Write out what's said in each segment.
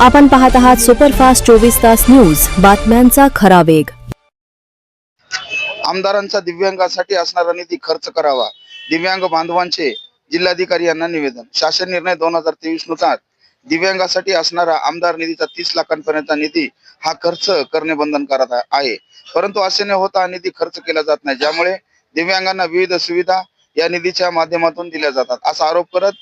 आपण पाहत आहात सुपरफास्ट चोवीस तास न्यूज. बातम्यांचा खरा वेग. आमदारांचा दिव्यांगासाठी असणारा निधी खर्च करावा. दिव्यांग बांधवांचे जिल्हाधिकारी यांना निवेदन. शासन निर्णय दोन हजार तेवीसनुसार. दिव्यांगासाठी असणारा आमदार निधीचा तीस लाखांपर्यंत निधी हा खर्च करणे बंधनकारक आहे. परंतु असे न होता हा निधी खर्च केला जात नाही. ज्यामुळे दिव्यांगांना विविध सुविधा या निधीच्या माध्यमातून दिल्या जातात. असा आरोप करत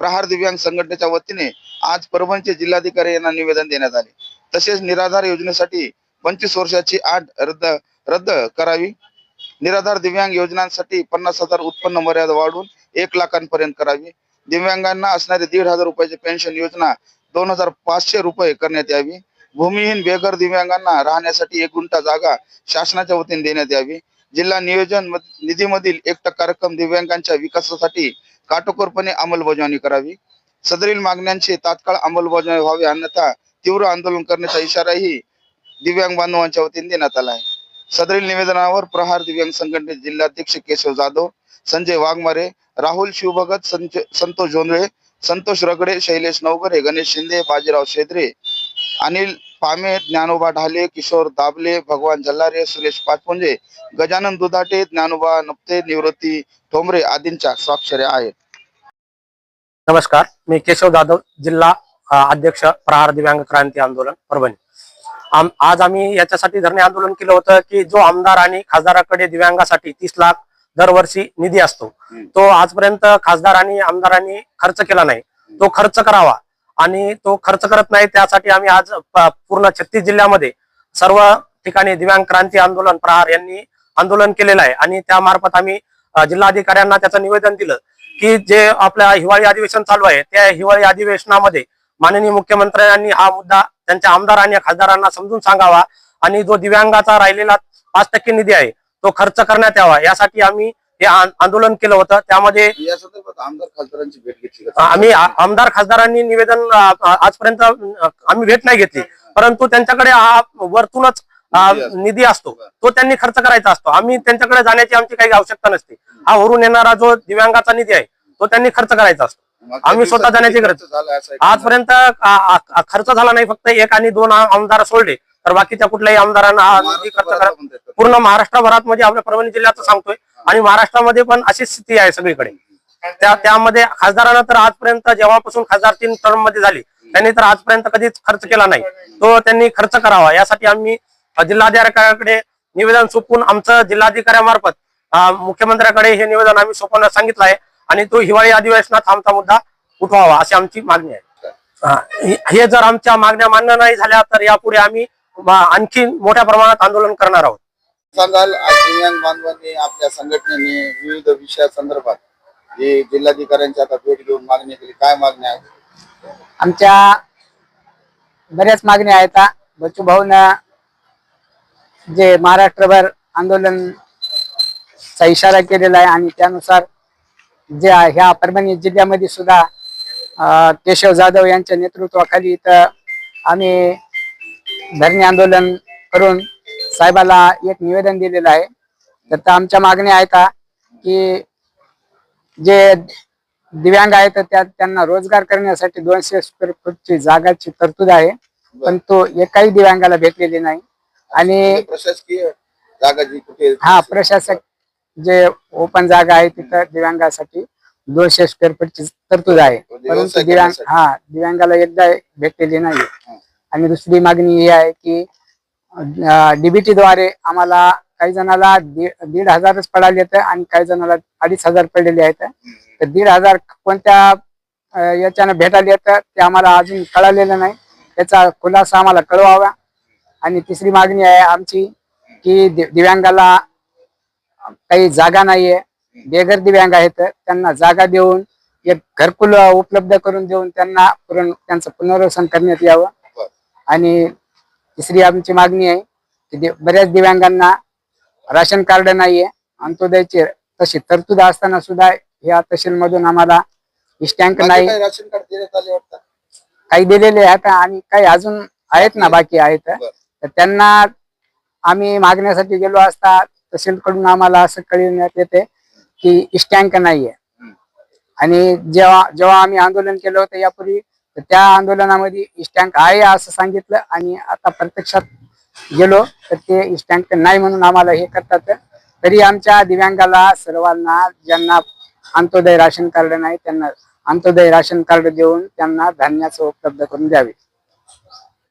प्रहार दिव्यांग संघटनेच्या वतीने आज परभणीचे जिल्हाधिकारी यांना निवेदन देण्यात आले. तसेच निराधार योजनेसाठी पंचवीस वर्षाची आठ रद्द रद्द करावी. निराधार दिव्यांग योजनांसाठी पन्नास हजार उत्पन्न मर्यादा वाढवून एक लाखांपर्यंत करावी. दिव्यांगांना असणारी दीड हजार रुपयाची पेन्शन योजना दोन हजार पाचशे रुपये करण्यात यावी. भूमिहीन बेघर दिव्यांगांना राहण्यासाठी एक गुंठा जागा शासनाच्या वतीने देण्यात यावी. जिल्हा नियोजन निधीमधील एक टक्का रक्कम दिव्यांगांच्या विकासासाठी काटोकोरपणे अंमलबजावणी करावी. सदरील मागण्यांची तात्काळ अंमलबजावणी व्हावी अन्यथा तीव्र आंदोलन करण्याचा इशाराही दिव्यांग बांधवांच्या वतीने देण्यात आला आहे. सदरील निवेदनावर प्रहार दिव्यांग संघटनेचे जिल्हाध्यक्ष केशव जाधव संजय वाघमारे राहुल शिवभगत संतोष जोंधळे संतोष रगडे शैलेश नवगरे गणेश शिंदे बाजीराव शेद्रे अनिल पामे ज्ञानोबा ढाले किशोर दाबले भगवान जल्लारे सुरेश पाचपुंजे गजानन दुधाटे ज्ञानोबा नप्ते निवृत्ती ठोंबरे आदींच्या स्वाक्षऱ्या आहेत. नमस्कार मी केशव जाधव जिल्हा अध्यक्ष प्रहार दिव्यांग क्रांती आंदोलन परभणी. आम- आज आम्ही याच्यासाठी धरणे आंदोलन केलं होतं की जो आमदार आणि खासदाराकडे दिव्यांगासाठी तीस लाख दरवर्षी निधी असतो. तो आजपर्यंत खासदार आणि आमदारांनी खर्च केला नाही. तो खर्च करावा. आणि तो खर्च करत नाही. त्यासाठी आम्ही आज पूर्ण छत्तीस जिल्ह्यामध्ये सर्व ठिकाणी दिव्यांग क्रांती आंदोलन प्रहार यांनी आंदोलन केलेलं आहे. आणि त्यामार्फत आम्ही जिल्हाधिकाऱ्यांना त्याचं निवेदन दिलं की जे आपल्या हिवाळी अधिवेशन चालू आहे त्या हिवाळी अधिवेशनामध्ये माननीय मुख्यमंत्र्यांनी हा मुद्दा त्यांच्या आमदार आणि खासदारांना समजून सांगावा. आणि जो दिव्यांगाचा राहिलेला पाच टक्के निधी आहे तो खर्च करण्यात यावा. यासाठी आम्ही हे आंदोलन केलं होतं. त्यामध्ये आमदार खासदारांची भेट घेतली? आम्ही आमदार खासदारांनी निवेदन आजपर्यंत आम्ही भेट नाही घेतली. परंतु त्यांच्याकडे हा वरतूनच निधी असतो. तो त्यांनी खर्च करायचा असतो. आम्ही त्यांच्याकडे जाण्याची आमची काही आवश्यकता नसते. हा वरून येणारा जो दिव्यांगाचा निधी आहे तो त्यांनी खर्च करायचा असतो. आम्ही स्वतः जाण्याची गरज-. आजपर्यंत खर्च झाला नाही फक्त एक आणि दोन आमदार सोडले. तर बाकीच्या कुठल्याही आमदारांना हा निधी खर्च करा. पूर्ण महाराष्ट्रभरात म्हणजे आपल्या परभणी जिल्ह्याचं सांगतोय. आणि महाराष्ट्रामध्ये पण अशीच स्थिती आहे सगळीकडे. त्या त्यामध्ये खासदारांना तर आजपर्यंत जेव्हापासून खासदार तीन टर्ममध्ये झाली त्यांनी तर आजपर्यंत कधीच खर्च केला नाही. तो त्यांनी खर्च करावा. यासाठी आम्ही जिल्हाधिकाऱ्याकडे निवेदन सोपवून आमचं जिल्हाधिकाऱ्यामार्फत मुख्यमंत्र्याकडे हे निवेदन आम्ही सोपवण्यास सांगितलं आहे आणि तो हिवाळी अधिवेशनात आमचा मुद्दा उठवावा अशी आमची मागणी आहे. हे- जर आमच्या मागण्या मान्य नाही झाल्या तर यापुढे आम्ही आणखी मोठ्या प्रमाणात आंदोलन करणार आहोत. सांगाल आज दिव्यांग बांधवांनी आपल्या संघटनेने विविध विषयासंदर्भात जे जिल्हाधिकाऱ्यांची आता भेट घेऊन मागणी केली काय मागण्या आहेत आमच्या बऱ्याच मागण्या आहेत. बच्चू भाऊन जे महाराष्ट्रभर आंदोलनचा इशारा केलेला आहे आणि त्यानुसार जे आहे, ह्या परभणी जिल्ह्यामध्ये सुद्धा केशव जाधव यांच्या नेतृत्वाखाली इथं आम्ही धरणे आंदोलन करून साहेबाला एक निवेदन दिलेलं आहे. तर आमच्या मागण्या आहेत की जे दिव्यांग आहेत त्या त्यांना रोजगार करण्यासाठी दोनशे स्क्वेअर फूटची जागाची तरतूद आहे. पण तो एकाही दिव्यांगाला भेटलेली नाही. आणि प्रशासकीय जागा जी कुठे हा प्रशासक जे ओपन जागा आहे तिथं दिव्यांगासाठी दोनशे स्क्वेअर फूटची तरतूद आहे. म्हणजे परंतु दिव्यांग. हा दिव्यांगाला एकदा भेटलेली नाही. आणि दुसरी मागणी ही आहे की डीबीटी द्वारे आम्हाला काही जणाला दीड हजारच पडाले आहेत आणि काही जणाला अडीच हजार पडलेले आहेत. तर दीड हजार कोणत्या याच्यानं भेटायला येतं ते आम्हाला अजून कळालेलं नाही. त्याचा खुलासा आम्हाला कळवावा. आणि तिसरी मागणी आहे आमची की दिव्यांगाला काही जागा नाहीये. बेघर दिव्यांग आहेत. त्यांना जागा देऊन एक घरकुल उपलब्ध करून देऊन त्यांना पुरण त्यांचं पुनर्वसन करण्यात यावं. आणि तिसरी आमची मागणी आहे की दि- बऱ्याच दिव्यांगांना राशन कार्ड नाहीये अंत्योदयची तशी तरतूद असताना सुद्धा या तहसील मधून आम्हाला स्टँक नाही. काही राशन कार्ड देण्यात आले वाटतं? काही दिलेले आहेत आणि काही अजून आहेत ना बाकी आहेत. तर त्यांना आम्ही मागण्यासाठी गेलो असता तहसीलकडून आम्हाला असं कळविण्यात येते की स्टँक नाहीये. आणि जेव्हा जेव्हा आम्ही आंदोलन केलं होतं यापूर्वी तर त्या आंदोलनामध्ये इस्टँक आहे असं सांगितलं आणि आता प्रत्यक्षात गेलो तर ते इस्टँक नाही म्हणून आम्हाला हे करतात. तरी आमच्या दिव्यांगाला सर्वांना ज्यांना अंत्योदय राशन कार्ड नाही त्यांना अंत्योदय राशन कार्ड देऊन त्यांना धान्याचं उपलब्ध करून द्यावे.